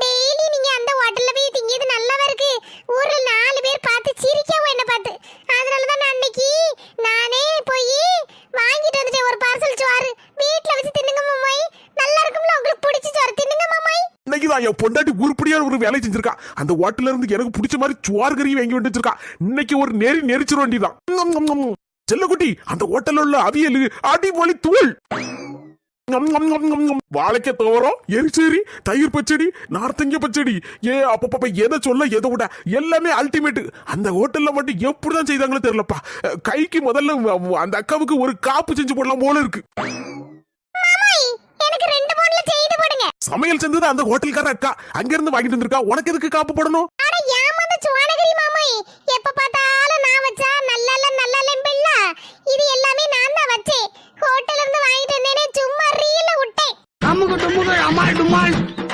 Daily நீங்க அந்த ஹோட்டல்ல போய் திங்கியது நல்லாவா இருக்கு? ஊர்ல நாலு பேர் பார்த்து சிரிக்கவும் என்ன பார்த்து. அதனால தான் நான் அன்னைக்கு நானே போய் வாங்கிட்டு வந்துட்டேன். ஒரு பார்சல் சோறு. வீட்ல வச்சு தின்னுங்க மாமாய். நல்லா இருக்கும்ல? உங்களுக்கு பிடிச்ச சோறு. தின்னுங்க மாமாய். இன்னைக்கு தான் என் பொண்டாட்டி உருப்படியா ஒரு வேலை செஞ்சிருக்கா. அந்த ஹோட்டல்ல இருந்து எனக்கு பிடிச்ச மாதிரி சுவார் கறி வாங்கி வந்து வச்சிருக்கா இன்னைக்கு ஒரு நெறி நெரிச்சிட வேண்டியதான் செல்லக்குட்டி அந்த ஹோட்டல்ல உள்ள அவியல் அடிமொழி தூள். வாழைக்காய் துவரம் எரிச்சேரி தயிர் பச்சடி நார்த்தங்க பச்சடி. ஏ அப்பப்ப எதை சொல்ல எதை விட எல்லாமே அல்டிமேட் அந்த ஹோட்டல்ல மட்டும் எப்படிதான் செய்தாங்களோ தெரியலப்பா. கைக்கு முதல்ல அந்த அக்காவுக்கு ஒரு காப்பு செஞ்சு போடலாம் போல இருக்கு. சமையல் செஞ்சது அந்த ஹோட்டல்கார அக்கா. அங்க இருந்து வாங்கிட்டு வந்திருக்கா. உனக்கு எதுக்கு காப்பு போடணும்? வச்சேன் ஹோட்டல்ல இருந்து வாங்கிட்டு